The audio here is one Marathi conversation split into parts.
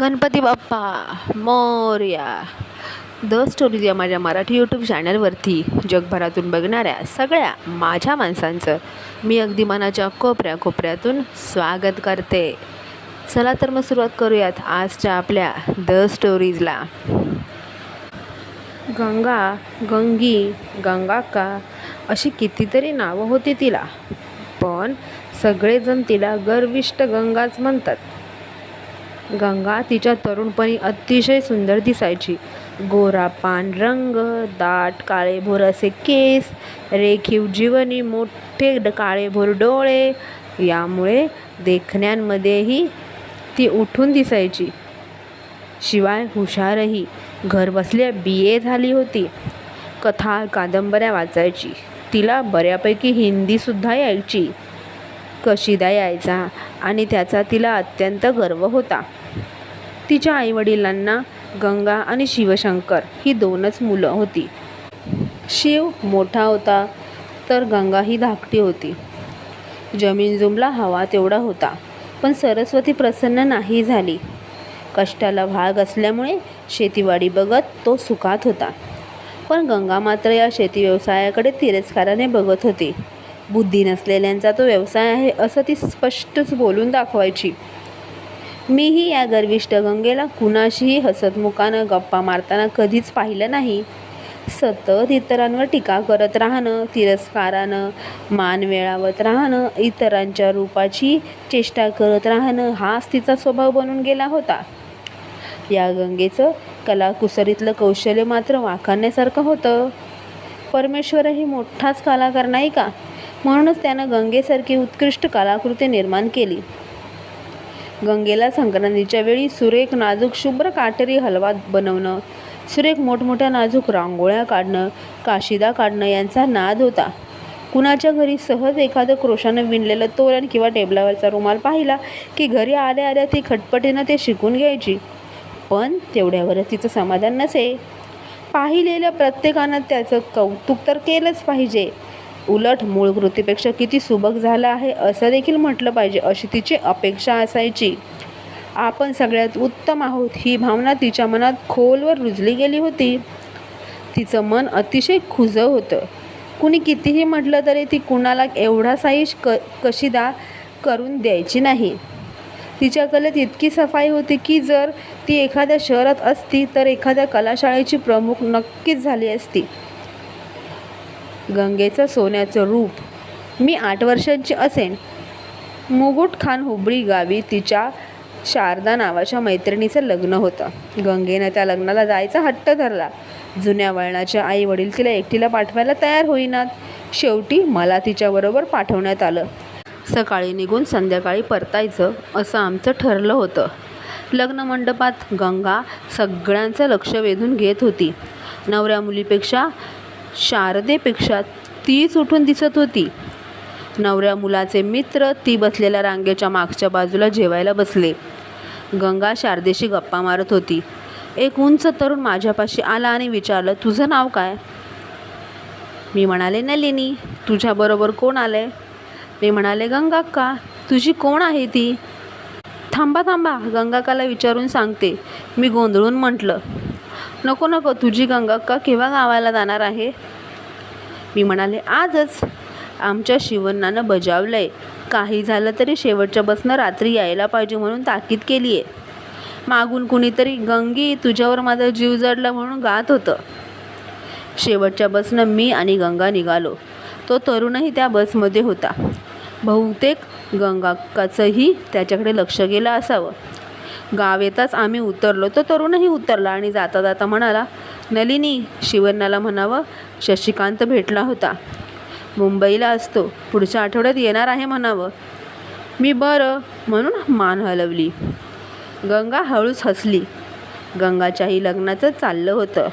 गणपती बाप्पा मोर्या. द स्टोरीज या माझ्या मराठी यूट्यूब चॅनलवरती जगभरातून बघणाऱ्या सगळ्या माझ्या माणसांचं मी अगदी मनाच्या कोपऱ्या कोपऱ्यातून स्वागत करते. चला तर मग सुरुवात करूयात आजच्या आपल्या द स्टोरीजला गंगा गंगी गंगाका अशी कितीतरी नावं होती तिला. पण सगळेजण तिला गर्विष्ट गंगाच म्हणतात. गंगा तिच्या तरुणपणी अतिशय सुंदर दिसायची. गोरा पान रंग दाट काळेभोर असे केस रेखीव जीवनी मोठे ड- काळेभोर डोळे यामुळे देखण्यांमध्येही ती उठून दिसायची. शिवाय हुशारही घरबसल्या बी ए झाली होती. कथा कादंबऱ्या वाचायची. तिला बऱ्यापैकी हिंदीसुद्धा यायची. कशिदा यायचा आणि त्याचा तिला अत्यंत गर्व होता. तिच्या आईवडिलांना गंगा आणि शिवशंकर ही दोनच मुलं होती. शिव मोठा होता तर गंगा ही धाकटी होती. जमीन जुमला हवा तेवढा होता पण सरस्वती प्रसन्न नाही झाली. कष्टाला भाग असल्यामुळे शेतीवाडी बघत तो सुखात होता. पण गंगा मात्र या शेती व्यवसायाकडे तिरस्काराने बघत होती. बुद्धी नसलेल्यांचा तो व्यवसाय आहे असं ती स्पष्टच बोलून दाखवायची. मीही या गर्विष्ट गंगेला कुणाशीही हसतमुखानं गप्पा मारताना कधीच पाहिलं नाही. सतत इतरांवर टीका करत राहणं तिरस्कारानं मान वेळावत राहणं इतरांच्या रूपाची चेष्टा करत राहणं हाच तिचा स्वभाव बनून गेला होता. या गंगेचं कलाकुसरीतलं कौशल्य मात्र वाखाणण्यासारखं होतं. परमेश्वरही मोठाच कलाकार नाही का? म्हणूनच त्यानं गंगेसारखी उत्कृष्ट कलाकृती निर्माण केली. गंगेला संक्रांतीच्या वेळी सुरेख नाजूक शुभ्र काटेरी हलवा बनवणं सुरेख मोठमोठ्या नाजूक रांगोळ्या काढणं काशिदा काढणं यांचा नाद होता. कुणाच्या घरी सहज एखादं क्रोशानं विणलेलं तोरण किंवा टेबलावरचा रुमाल पाहिला की घरी आल्या आल्या ती खटपटीनं ते शिकून घ्यायची. पण तेवढ्यावरच तिचं समाधान नसे. पाहिलेल्या प्रत्येकानं त्याचं कौतुक तर केलंच पाहिजे. उलट मूळ कृतीपेक्षा किती सुबक झालं आहे असं देखील म्हटलं पाहिजे अशी तिची अपेक्षा असायची. आपण सगळ्यात उत्तम आहोत ही भावना तिच्या मनात खोलवर रुजली गेली होती. तिचं मन अतिशय खुजं होतं. कुणी कितीही म्हटलं तरी ती कुणाला एवढा साईश क कशीदा करून द्यायची नाही. तिच्या कलेत इतकी सफाई होती की जर ती एखाद्या शहरात असती तर एखाद्या कलाशाळेची प्रमुख नक्कीच झाली असती. गंगेचं सोन्याचं रूप. मी आठ वर्षांची असेन. मुगुट खान हुबळी गावी तिच्या शारदा नावाच्या मैत्रिणीचं लग्न होतं. गंगेनं त्या लग्नाला जायचा हट्ट धरला. जुन्या वळणाच्या आई वडील तिला एकटीला पाठवायला तयार होईनात. शेवटी मला तिच्याबरोबर पाठवण्यात आलं. सकाळी निघून संध्याकाळी परतायचं असं आमचं ठरलं होतं. लग्न मंडपात गंगा सगळ्यांचं लक्ष वेधून घेत होती. नवऱ्या मुलीपेक्षा शारदेपेक्षा तीच उठून दिसत होती. नवऱ्या मुलाचे मित्र ती बसलेल्या रांगेच्या मागच्या बाजूला जेवायला बसले. गंगा शारदेशी गप्पा मारत होती. एक उंच तरुण माझ्यापाशी आला आणि विचारलं तुझं नाव काय? मी म्हणाले नलिनी तुझ्याबरोबर कोण आलं आहे मी म्हणाले गंगाक्का तुझी कोण आहे ती? थांबा थांबा गंगाकाला विचारून सांगते. मी गोंधळून म्हटलं नको नको तुझी गंगाक्का केव्हा गावाला जाणार आहे? मी म्हणाले आजच. आमच्या शिवण्णानं बजावलं आहे काही झालं तरी शेवटच्या बसनं रात्री यायला पाहिजे म्हणून ताकीद केली आहे मागून कुणीतरी गंगी तुझ्यावर माझा जीव जडला म्हणून गात होतं. शेवटच्या बसनं मी आणि गंगा निघालो. तो तरुणही त्या बसमध्ये होता. बहुतेक गंगाकाचंही त्याच्याकडे लक्ष गेलं असावं. गाव येताच आम्ही उतरलो. तो तरुणही उतरला आणि जाता जाता म्हणाला नलिनी शिवन्नाला म्हणावं शशिकांत भेटला होता. मुंबईला असतो. पुढच्या आठवड्यात येणार आहे म्हणावं. मी बरं म्हणून मान हलवली. गंगा हळूच हसली. गंगाच्याही लग्नाचं चाललं होतं.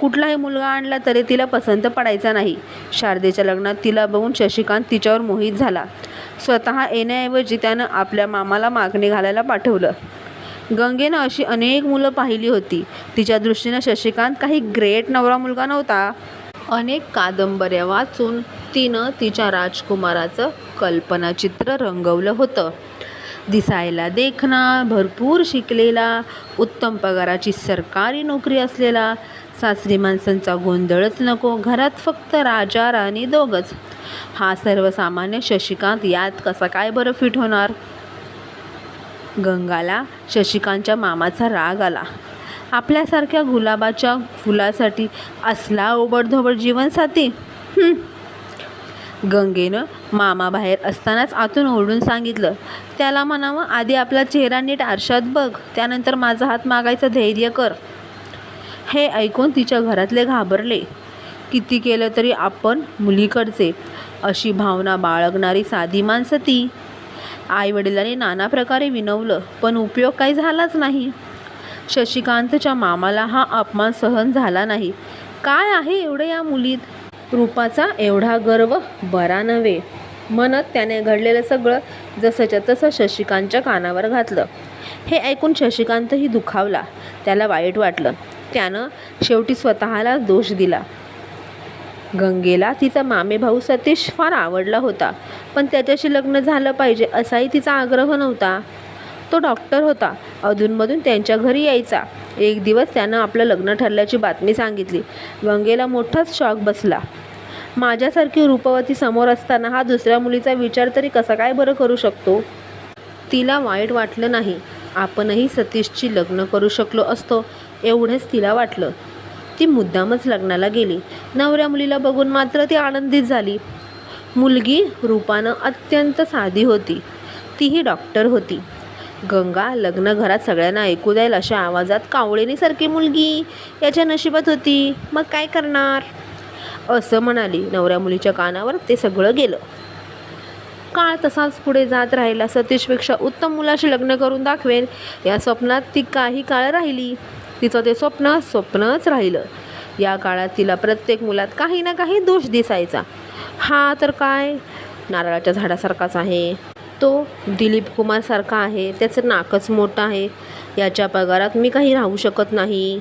कुठलाही मुलगा आणला तरी तिला पसंत पडायचा नाही. शारदेच्या लग्नात तिला बघून शशिकांत तिच्यावर मोहित झाला. स्वतः येण्याऐवजी त्यानं आपल्या मामाला मागणी घालायला पाठवलं. गंगेनं अशी अनेक मुलं पाहिली होती. तिच्या दृष्टीनं शशिकांत काही ग्रेट नवरा मुलगा नव्हता. अनेक कादंबऱ्या वाचून तिनं तिच्या राजकुमाराचं कल्पनाचित्र रंगवलं होतं. दिसायला देखणा भरपूर शिकलेला उत्तम पगाराची सरकारी नोकरी असलेला सासरी माणसांचा गोंधळच नको घरात फक्त राजा राणी दोघंच. हा सर्वसामान्य शशिकांत यात कसा काय बरं फिट होणार? गंगाला शशिकांतच्या मामाचा राग आला. आपल्यासारख्या गुलाबाच्या फुलासाठी असला ओबडधोबड जीवनसाथी गंगेनं मामा बाहेर असतानाच आतून ओरडून सांगितलं त्याला म्हणावं आधी आपला चेहरा नीट आरशात बघ त्यानंतर माझा हात मागायचं धैर्य कर. हे ऐकून तिच्या घरातले घाबरले. किती केलं तरी आपण मुलीकडचे अशी भावना बाळगणारी साधी माणसं ती. आईवडिलांनी नाना प्रकारे विनवलं पण उपयोग काही झालाच नाही. शशिकांतच्या मामाला हा अपमान सहन झाला नाही. काय आहे एवढं या मुलीत? रूपाचा एवढा गर्व? बरा नव्हे. म्हणत त्याने घडलेलं सगळं जसंच्या तसं शशिकांतच्या कानावर घातलं. हे ऐकून शशिकांतही दुखावला. त्याला वाईट वाटलं. त्यानं शेवटी स्वतःला दोष दिला. गंगेला तिचा मामेभाऊ सतीश फार आवडला होता. पण त्याच्याशी लग्न झालं पाहिजे असाही तिचा आग्रह नव्हता. तो डॉक्टर होता. अधूनमधून त्यांच्या घरी यायचा. एक दिवस त्यानं आपलं लग्न ठरल्याची बातमी सांगितली. गंगेला मोठाच शॉक बसला. माझ्यासारखी रूपवती समोर असताना हा दुसऱ्या मुलीचा विचार तरी कसा काय बरं करू शकतो? तिला वाईट वाटलं नाही. आपणही सतीशची लग्न करू शकलो असतो एवढंच तिला वाटलं. ती मुद्दामच लग्नाला गेली. नवऱ्या मुलीला बघून मात्र ती आनंदित झाली. मुलगी रूपानं अत्यंत साधी होती. तीही डॉक्टर होती. गंगा लग्न घरात सगळ्यांना ऐकू द्याल अशा आवाजात कावळेनीसारखी मुलगी याच्या नशिबात होती. मग काय करणार? असं म्हणाली. नवऱ्या मुलीच्या कानावर ते सगळं गेलं. काळ तसाच पुढे जात राहिला. सतीशपेक्षा उत्तम मुलाशी लग्न करून दाखवेल या स्वप्नात ती काही काळ राहिली. तिचं ते स्वप्न स्वप्नच राहिलं. या काळात तिला प्रत्येक मुलात काही ना काही दोष दिसायचा. हा तर काय? नारळाच्या झाडासारखाच आहे. तो दिलीप कुमारसारखा आहे. त्याचं नाकच मोठं आहे. याच्या पगारात मी काही राहू शकत नाही.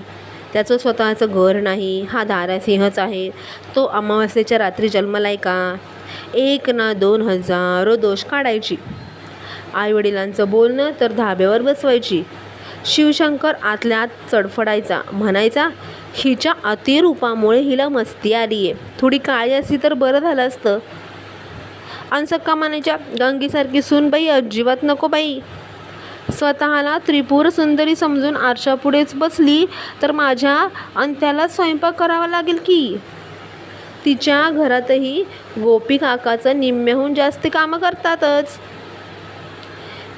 त्याचं स्वतःचं घर नाही. हा दारासिंहच आहे. तो अमावस्येच्या रात्री जन्मलाय का? एक ना दोन हजारो दोष काढायची. आईवडिलांचं बोलणं तर धाब्यावर बसवायची. शिवशंकर आतल्या आत चडफडायचा म्हणायचा हिच्या अतिरूपामुळे हिला मस्ती आली आहे. थोडी काळी असती तर बरं झालं असतं. अनसक्का मानेच्या गंगीसारखी सून बाई अजिबात नको बाई. स्वतःला त्रिपुर सुंदरी समजून आरशापुढेच बसली तर माझ्या अंत्याला स्वयंपाक करावा लागेल की? तिच्या घरातही गोपी काकाचं निम्म्याहून जास्त कामं करतातच.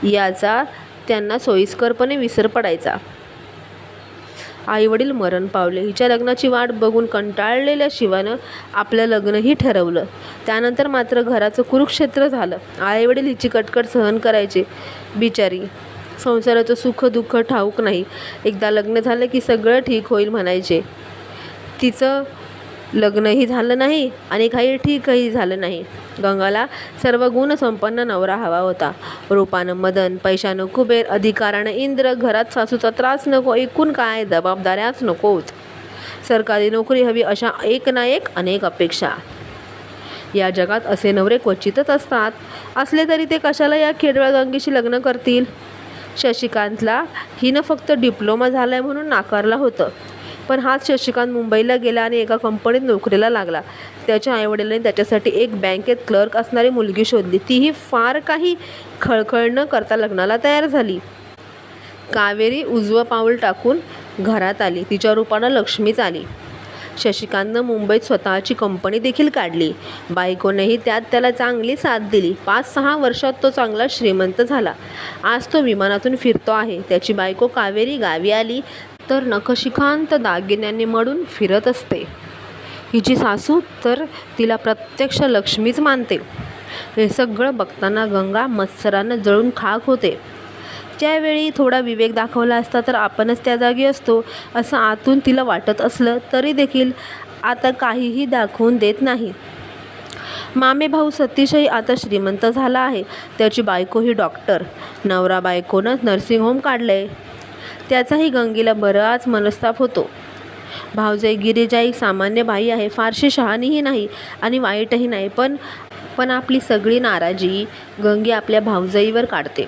याचा त्यांना सोयीस्करपणे विसर पडायचा. आईवडील मरण पावले. हिच्या लग्नाची वाट बघून कंटाळलेल्या शिवानं आपलं लग्नही ठरवलं. त्यानंतर मात्र घराचं कुरुक्षेत्र झालं. आईवडील हिची कटकट सहन करायचे. बिचारी संसाराचं सुख दुःख ठाऊक नाही. एकदा लग्न झालं की सगळं ठीक होईल म्हणायचे. तिचं लग्नही झालं नाही आणि काही ठीकही झालं नाही. गंगाला सर्व गुणसंपन्न नवरा हवा होता. रूपानं मदन पैशानं कुबेर अधिकारानं इंद्र घरात सासूचा त्रास नको एकूण काय? जबाबदाऱ्याच नकोत सरकारी नोकरी हवी अशा एक ना एक अनेक अपेक्षा. या जगात असे नवरे क्वचितच असतात. असले तरी ते कशाला या खेडवळ गंगेशी लग्न करतील? शशिकांतला हिनं फक्त डिप्लोमा झाला आहे म्हणून नाकारलं होतं. पण हाच शशिकांत मुंबईला गेला आणि एका कंपनीत नोकरीला लागला. त्याच्या आईवडिलांनी त्याच्यासाठी एक बँकेत क्लर्क असणारी मुलगी शोधली. तीही फार काही खळखळ न करता लग्नाला तयार झाली. कावेरी उजवं पाऊल टाकून घरात आली. तिच्या रूपानं लक्ष्मीच आली. शशिकांतनं मुंबईत स्वतःची कंपनी देखील काढली. बायकोनेही त्यात त्याला चांगली साथ दिली. पाच सहा वर्षात तो चांगला श्रीमंत झाला. आज तो विमानातून फिरतो आहे. त्याची बायको कावेरी गावी आली. तर नखशिखांत दागिन्यांनी मडून फिरत असते. हिची सासू तर तिला प्रत्यक्ष लक्ष्मीच मानते. हे सगळं बघताना गंगा मत्सरानं जळून खाक होते. त्यावेळी थोडा विवेक दाखवला असता तर आपणच त्या जागी असतो असं आतून तिला वाटत असलं तरी देखील आता काहीही दाखवून देत नाही. मामे भाऊ सतीशही आता श्रीमंत झाला आहे. त्याची बायकोही डॉक्टर. नवरा बायकोनं नर्सिंग होम काढलं आहे त्याचाही गंगेला बराच मनस्ताप होतो. भावजाई गिरिजा एक सामान्य बाई आहे फारशी शहाणीही नाही आणि वाईटही नाही पण पण आपली सगळी नाराजी गंगे आपल्या भावजाईवर काढते.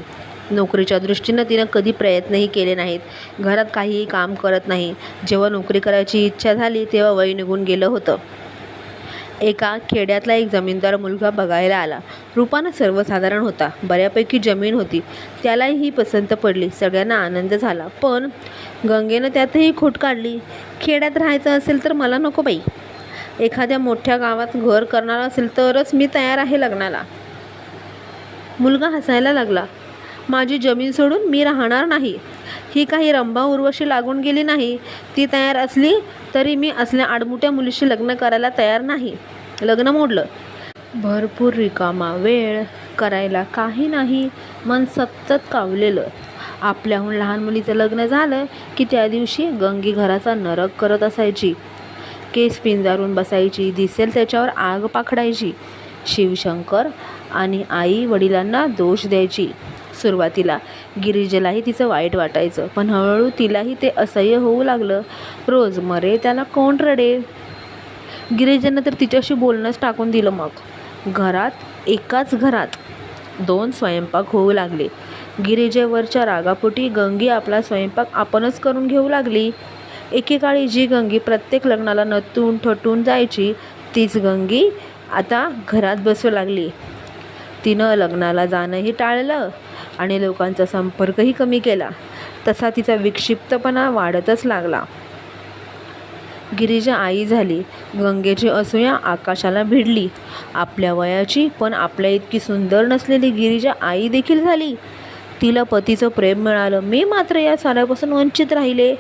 नोकरीच्या दृष्टीनं तिनं कधी प्रयत्नही केले नाहीत. घरात काहीही काम करत नाही. जेव्हा नोकरी करायची इच्छा झाली तेव्हा वय निघून गेलं होतं. एका खेड्यातला एक जमीनदार मुलगा बघायला आला. रूपानं सर्वसाधारण होता. बऱ्यापैकी जमीन होती. त्यालाही ही पसंत पडली. सगळ्यांना आनंद झाला. पण गंगेनं त्यातही खोट काढली. खेड्यात राहायचं असेल तर मला नको बाई. एखाद्या मोठ्या गावात घर करणार असेल तरच मी तयार आहे लग्नाला. मुलगा हसायला लागला. माझी जमीन सोडून मी राहणार नाही. ही काही रंभा उर्वशी लागून गेली नाही ती तयार असली तरी मी असल्या आडमुट्या मुलीशी लग्न करायला तयार नाही. लग्न मोडलं. भरपूर रिकामा वेळ करायला काही नाही. मन सतत कावलेलं. आपल्याहून लहान मुलीचं लग्न झालं की त्या दिवशी गंगी घराचा नरक करत असायची. केस पिंजारून बसायची दिसेल त्याच्यावर आग पाखडायची. शिवशंकर आणि आई वडिलांना दोष द्यायची. सुरुवातीला. गिरिजेलाही तिचं वाईट वाटायचं पण हळूहळू तिलाही ते असह्य होऊ लागलं. रोज मरे त्याला कोण रडे? गिरिजेनं तर तिच्याशी बोलणंच टाकून दिलं मग. घरात एकाच घरात दोन स्वयंपाक होऊ लागले. गिरिजेवरच्या रागापोटी गंगी आपला स्वयंपाक आपणच करून घेऊ लागली. एकेकाळी जी गंगी प्रत्येक लग्नाला नटून ठटून जायची तीच गंगी आता घरात बसू लागली. तिनं लग्नाला जाणंही टाळलं. आणि लोकांचा संपर्कही कमी केला. तसा तिचा विक्षिप्तपणा वाढतच लागला. गिरिजा आई झाली. गंगेची असूया आकाशाला भिडली. आपल्या वयाची पण आपल्या इतकी सुंदर नसलेली गिरिजा आई देखील झाली. तिला पतीचं प्रेम मिळालं. मी मात्र या साऱ्यापासून वंचित राहिले.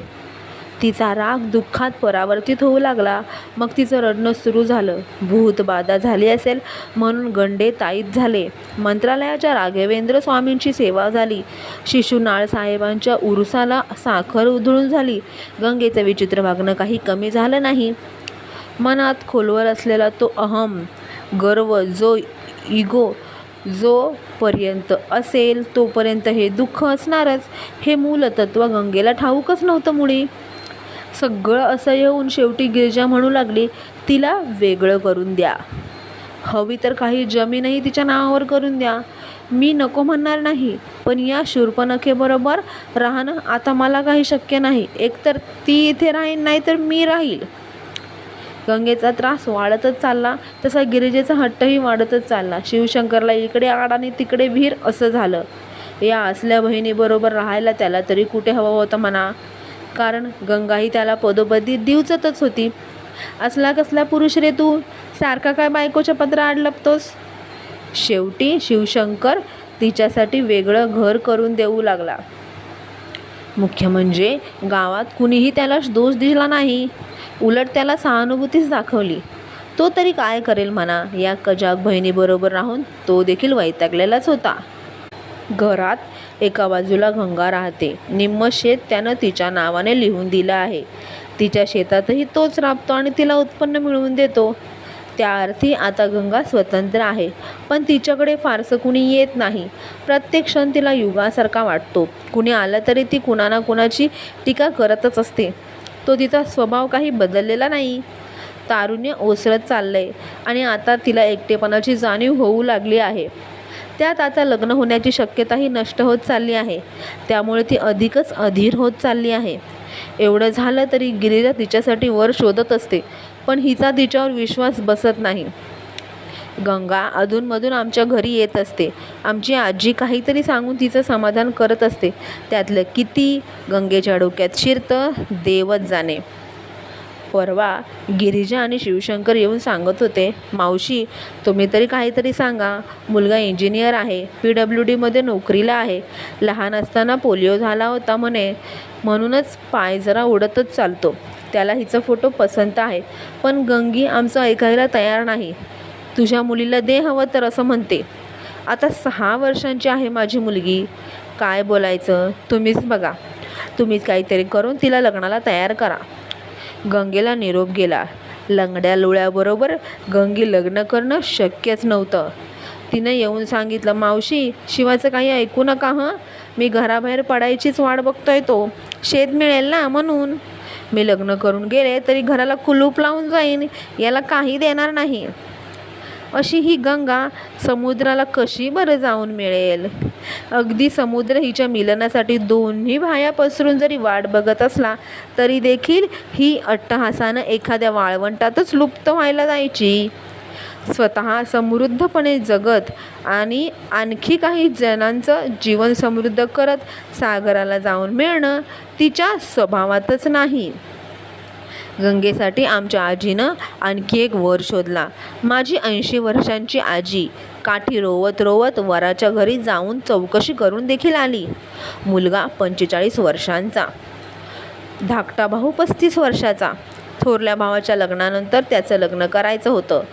तिचा राग दुःखात परावर्तित होऊ लागला. मग तिचं रडणं सुरू झालं. भूतबाधा झाली असेल म्हणून गंडे ताईत झाले. मंत्रालयाच्या राघवेंद्र स्वामींची सेवा झाली. शिशुनाळ साहेबांच्या उरुसाला साखर उधळून झाली. गंगेचं विचित्र वागणं काही कमी झालं नाही. मनात खोलवर असलेला तो अहम गर्व जो इगो जोपर्यंत असेल तोपर्यंत हे दुःख असणारच. हे मूलतत्व गंगेला ठाऊकच नव्हतं मुळी. सगळं असह्य होऊन शेवटी गिरिजा म्हणू लागली तिला वेगळं करून द्या. हवी तर काही जमीनही तिच्या नावावर करून द्या. मी नको म्हणणार नाही पण या शूर्पणखेबरोबर राहणं आता मला काही शक्य नाही. एकतर ती इथे राहीन नाही तर मी राहील. गंगेचा त्रास वाढतच चालला तसा गिरिजेचा हट्टही वाढतच चालला. शिवशंकरला इकडे आड आणि तिकडे विहीर असं झालं. या असल्या बहिणीबरोबर राहायला त्याला तरी कुठे हवं होतं म्हणा. कारण गंगा ही त्याला पदोपदी दिवचतच होती. असला कसला पुरुष रे तू? सारखा काय बायकोच्या पत्र आड लपतोस? शेवटी शिवशंकर तिच्यासाठी वेगळं घर करून देऊ लागला. मुख्य म्हणजे गावात कुणीही त्याला दोष दिला नाही. उलट त्याला सहानुभूतीच दाखवली. तो तरी काय करेल म्हणा? या कजाक बहिणीबरोबर राहून तो देखील वैतागलेलाच होता. घरात एका बाजूला गंगा राहते. निम्म शेत त्यानं तिच्या नावाने लिहून दिलं आहे. तिच्या शेतातही तोच राबतो आणि तिला उत्पन्न मिळवून देतो. त्या अर्थी आता गंगा स्वतंत्र आहे पण तिच्याकडे फारसं कुणी येत नाही. प्रत्येक क्षण तिला युगासारखा वाटतो. कुणी आलं तरी ती कुणा ना कुणाची टीका करतच असते. तो तिचा स्वभाव काही बदललेला नाही. तारुण्य ओसरत चाललंय आणि आता तिला एकटेपणाची जाणीव होऊ लागली आहे. त्यात आता लग्न होण्याची शक्यताही नष्ट होत चालली आहे. त्यामुळे ती अधिकच अधीर होत चालली आहे. एवढं झालं तरी गिरिजा तिच्यासाठी वर शोधत असते पण हिचा तिच्यावर विश्वास बसत नाही. गंगा अधूनमधून आमच्या घरी येत असते. आमची आजी काहीतरी सांगून तिचं समाधान करत असते. त्यातलं किती? गंगेच्या डोक्यात शिरतं देवच जाणे. परवा गिरिजा आणि शिवशंकर येऊन सांगत होते मावशी तुम्ही तरी काहीतरी सांगा. मुलगा इंजिनियर आहे पी डब्ल्यू डीमध्ये नोकरीला आहे. लहान असताना पोलिओ झाला होता म्हणे. म्हणूनच पाय जरा उडतच चालतो. त्याला हिचा फोटो पसंत आहे. पण गंगी आमचं ऐकायला तयार नाही. तुझ्या मुलीला दे हवं तर असं म्हणते. आता सहा वर्षांची आहे माझी मुलगी. काय बोलायचं? तुम्हीच बघा. तुम्हीच काहीतरी करून तिला लग्नाला तयार करा. गंगेला निरोप गेला. लंगड्या लोळ्याबरोबर गंगी लग्न करणं शक्यच नव्हतं. तिनं येऊन सांगितलं मावशी शिवाचं काही ऐकू नका हं? मी घराबाहेर पडायचीच वाट बघतोय तो. शेत मिळेल ना म्हणून? मी लग्न करून गेले तरी घराला कुलूप लावून जाईन. याला काही देणार नाही. अशी ही गंगा समुद्राला कशी बरं जाऊन मिळेल? अगदी समुद्र हिच्या मिलनासाठी दोन्ही भाया पसरून जरी वाट बघत असला तरी देखील ही अट्टहासानं एखाद्या वाळवंटातच लुप्त व्हायला जायची. स्वतः समृद्धपणे जगत आणि आणखी काही जणांचं जीवन समृद्ध करत सागराला जाऊन मिळणं तिच्या स्वभावातच नाही. गंगेसाठी आमच्या आजीनं आणखी एक वर शोधला. माझी ऐंशी वर्षांची आजी काठी रोवत रोवत वराच्या घरी जाऊन चौकशी करून देखील आली. मुलगा पंचेचाळीस वर्षांचा धाकटा भाऊ पस्तीस वर्षाचा. थोरल्या भावाच्या लग्नानंतर त्याचं लग्न करायचं होतं.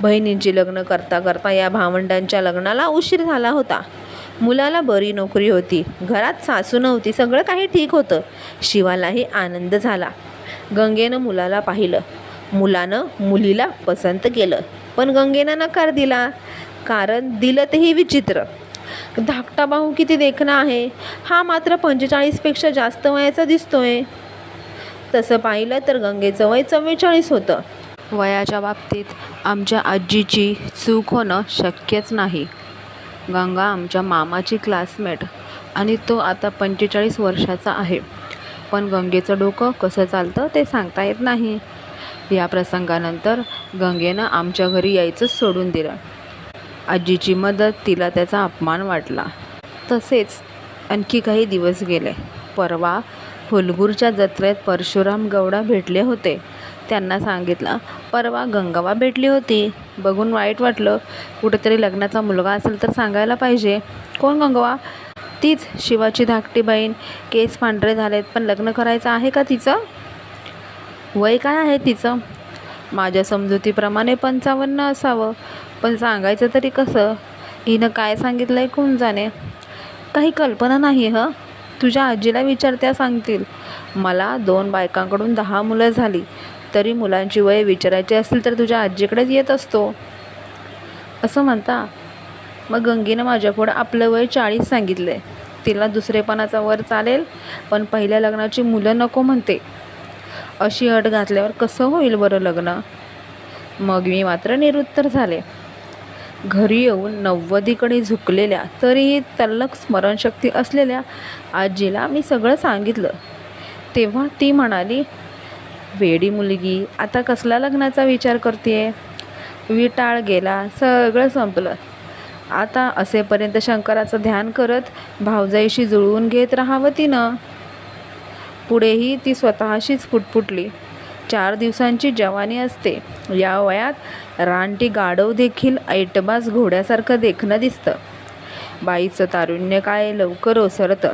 बहिणींची लग्न करता करता या भावंडांच्या लग्नाला उशीर झाला होता. मुलाला बरी नोकरी होती. घरात सासू नव्हती. सगळं काही ठीक होतं. शिवालाही आनंद झाला. गंगेनं मुलाला पाहिलं. मुलानं मुलीला पसंत केलं. पण गंगेनं नकार दिला. कारण दिलं तेही विचित्र. धाकटा भाऊ किती देखणा आहे? हा मात्र पंचेचाळीसपेक्षा जास्त वयाचा दिसतोय. तसं पाहिलं तर गंगेचं वय चव्वेचाळीस होतं. वयाच्या बाबतीत आमच्या आजीची चूक होणं शक्यच नाही. गंगा आमच्या मामाची क्लासमेट आणि तो आता पंचेचाळीस वर्षाचा आहे. पण गंगेचं डोकं कसं चालतं ते सांगता येत नाही. या प्रसंगानंतर गंगेनं आमच्या घरी यायचंच सोडून दिलं. आजीची मदत तिला त्याचा अपमान वाटला. तसेच आणखी काही दिवस गेले. परवा हुलगूरच्या जत्रेत परशुराम गौडा भेटले होते. त्यांना सांगितलं परवा गंगावा भेटली होती. बघून वाईट वाटलं. कुठेतरी लग्नाचा मुलगा असेल तर सांगायला पाहिजे. कोण गंगवा? तीच शिवाची धाकटी बहीण केस पांढरे झालेत पण लग्न करायचं आहे का तिचं? वय काय आहे तिचं? माझ्या समजुतीप्रमाणे पंचावन्न असावं. पण सांगायचं तरी कसं? हिनं काय सांगितलं आहे कोण जाणे काही कल्पना नाही हं? तुझ्या आजीला विचारत्या सांगतील. मला दोन बायकांकडून दहा मुलं झाली. तरी मुलांची वय विचारायची असतील तर तुझ्या आजीकडेच येत असतो. असं म्हणता मग गंगेनं माझ्यापुढं आपलं वय चाळीस सांगितलं आहे तिला दुसरेपणाचा वर चालेल पण पहिल्या लग्नाची मुलं नको म्हणते. अशी अट घातल्यावर कसं होईल बरं लग्न? मग मी मात्र निरुत्तर झाले. घरी येऊन नव्वदीकडे झुकलेल्या तरीही तल्लक स्मरणशक्ती असलेल्या आजीला मी सगळं सांगितलं. तेव्हा ती म्हणाली वेडी मुलगी आता कसला लग्नाचा विचार करते विटाळ गेला सगळं संपलं. आता असेपर्यंत शंकराचं ध्यान करत भावजाईशी जुळवून घेत राहावं तिनं. पुढेही ती स्वतःशीच फुटफुटली चार दिवसांची जवानी असते. या वयात रानटी गाढव देखील ऐटबाज घोड्यासारखं देखणं दिसतं. बाईचं तारुण्य काय लवकर ओसरतं.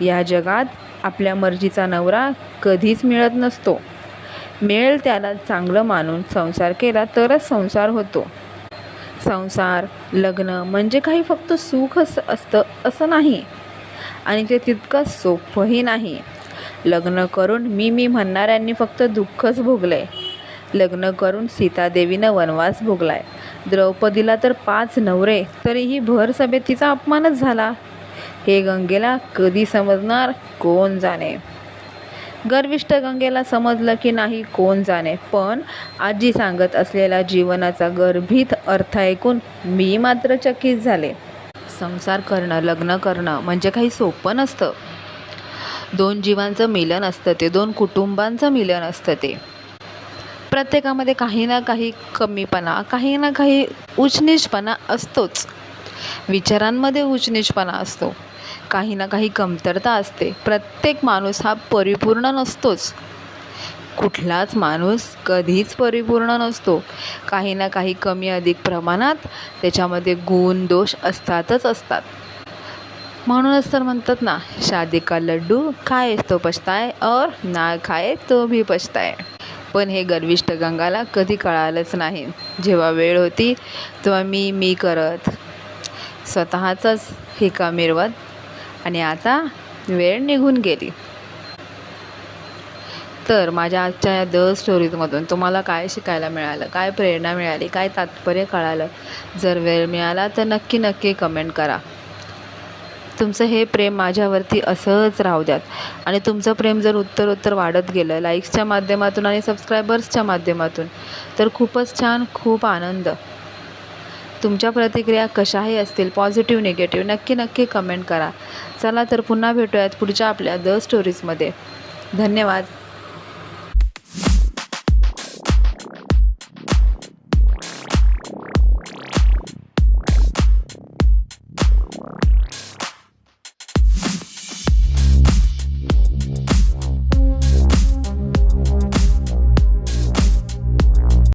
या जगात आपल्या मर्जीचा नवरा कधीच मिळत नसतो. मिळेल त्याला चांगलं मानून संसार केला तरच संसार होतो. संसार लग्न म्हणजे काही फक्त सुख असतं असं नाही. आणि ते तितकं सोपंही नाही. लग्न करून मी मी म्हणणाऱ्यांनी फक्त दुःखच भोगलंय. लग्न करून सीतादेवीनं वनवास भोगलाय. द्रौपदीला तर पाच नवरे तरीही भर सभेत तिचा अपमानच झाला. हे गंगेला कधी समजणार? कोण जाणे? गर्विष्ठ गंगेला समजलं की नाही कोण जाणे पण आजी सांगत असलेला जीवनाचा गर्भित अर्थ ऐकून मी मात्र चकित झाले. संसार करणं लग्न करणं म्हणजे काही सोपं नसतं. दोन जीवांचं मिलन असतं ते दोन कुटुंबांचं मिलन असतं ते. प्रत्येकामध्ये काही ना काही कमीपणा काही ना काही उचनीचपणा असतोच. विचारांमध्ये उचनीचपणा असतो. काही ना काही कमतरता असते. प्रत्येक माणूस हा परिपूर्ण नसतोच. कुठलाच माणूस कधीच परिपूर्ण नसतो. काही ना काही कमी अधिक प्रमाणात त्याच्यामध्ये गुण दोष असतातच असतात. म्हणूनच तर म्हणतात ना शादी का लड्डू खाए तो पछताय और ना खाए तो भी पछताय पण हे गर्विष्ट गंगाला कधी कळालंच नाही. जेव्हा वेळ होती तेव्हा मी मी करत. स्वतःचंच हिका मिरवत आणि आता वेळ निघून गेली. तर माझ्या आजच्या या द स्टोरीजमधून तुम्हाला काय शिकायला मिळालं? काय प्रेरणा मिळाली? काय तात्पर्य कळालं? जर वेळ मिळाला तर नक्की नक्की कमेंट करा. तुमचं हे प्रेम माझ्यावरती असंच राहू द्यात. आणि तुमचं प्रेम जर उत्तर उत्तर वाढत गेलं लाईक्सच्या माध्यमातून आणि सबस्क्रायबर्सच्या माध्यमातून तर खूपच छान खूप आनंद. तुमच्या प्रतिक्रिया कशाही असतील पॉझिटिव्ह निगेटिव्ह नक्की नक्की कमेंट करा. चला तर पुन्हा भेटूयात पुढच्या आपल्या द स्टोरीजमध्ये धन्यवाद.